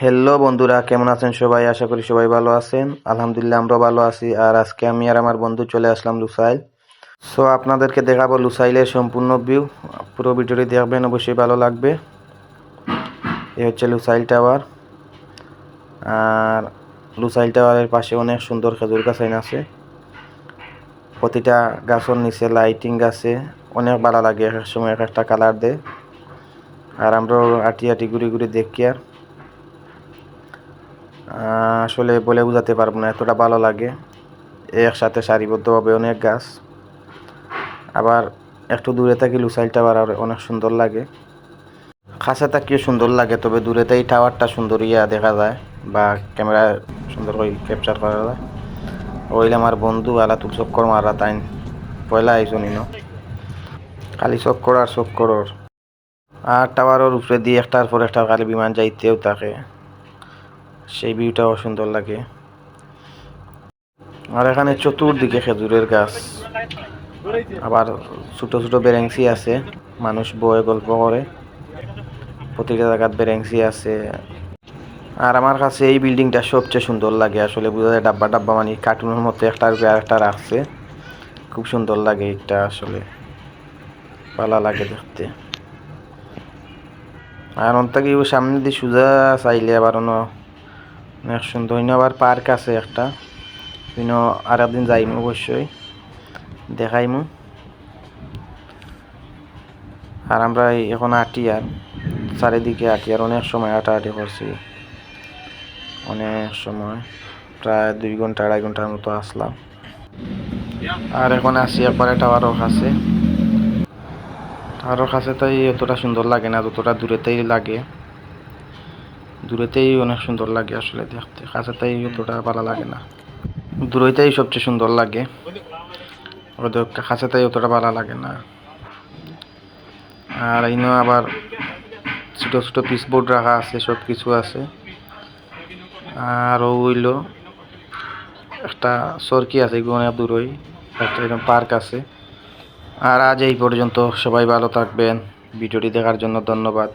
Hello বন্ধুরা, কেমন আছেন সবাই? আশা করি সবাই ভালো আছেন। আলহামদুলিল্লাহ আমরা ভালো আছি। আর আজকে আমি আর আমার বন্ধু চলে আসলাম লুসাইল। সো আপনাদেরকে দেখাবো লুসাইলের সম্পূর্ণ ভিউ পুরো ভিডিওটি দেখবেন, অবশ্যই ভালো লাগবে। এ হচ্ছে লুসাইল টাওয়ার। আর লুসাইল টাওয়ারের পাশে অনেক সুন্দর খেজুর গাছ আইন আছে। প্রতিটা গাছের নিচে লাইটিং আছে। অনেক ভালো লাগে এক এক সময় এক একটা কালার দেয়। আর আমরা আটি আটি ঘুরে ঘুরে দেখি আর। আসলে বলে বোঝাতে পারব না, এতটা ভালো লাগে। একসাথে সারিবদ্ধভাবে অনেক গাছ। আবার একটু দূরে থাকি লুসাইল টাওয়ার আর অনেক সুন্দর লাগে। কাছে থাকিও সুন্দর লাগে, তবে দূরে এই টাওয়ারটা সুন্দর ইয়া দেখা যায় বা ক্যামেরা সুন্দর করে ক্যাপচার করা যায়। ওইলে আমার বন্ধু আলা তুল চক্কর মারা তাই পয়লা আইসো নিন। খালি চক্কর আর চক্কর আর টাওয়ারের উপরে দিয়ে একটার পর একটা খালি বিমান যাইতেও থাকে। সেই ভিউটাও সুন্দর লাগে। আর এখানে চতুর্দিকে খেজুরের গাছ। আবার ছোট ছোট বেরেংসি আছে, মানুষ বয়ে গল্প করে। প্রতিটা জায়গাত বেরেংসি আছে। আর আমার কাছে এই বিল্ডিংটা সবচেয়ে সুন্দর লাগে, আসলে বোঝা যায় ডাব্বা ডাব্বা মানে কার্টুনের মতো একটার উপরে আরেকটা রাখছে। খুব সুন্দর লাগে এটা আসলে। ভালো লাগে দেখতে। আর অন্তাকে সামনে দিয়ে সোজা চাইলে আবার অন্য অনেক সুন্দর আবার পার্ক আছে একটা। অন্য আর একদিন যাইমু অবশ্যই, দেখাইমু। আর আমরা এখন আটি আর, চারিদিকে আটি আর অনেক সময় হাঁটাহাঁটি করছি। অনেক সময়, প্রায় দুই ঘণ্টা, আড়াই ঘণ্টার মতো আসলাম। আর এখন আসি, একবারে টাওয়ারও কাছে টাওয়ারের কাছে তাই এতটা সুন্দর লাগে না, যতটা দূরেতেই লাগে। দূরেতেই অনেক সুন্দর লাগে আসলে দেখতে। কাছেতেই অতটা ভালো লাগে না। দূরেতেই সবচেয়ে সুন্দর লাগে। ওদের কাছেতেই অতটা ভালো লাগে না। আর ইনো আবার ছোট ছোট পিস বোর্ড রাখা আছে সব কিছু আছে। আর হইল একটা সরকি আছে অনেক দূরই। একটা এরকম পার্ক আছে। আর আজ এই পর্যন্ত সবাই ভালো থাকবেন। ভিডিওটি দেখার জন্য ধন্যবাদ।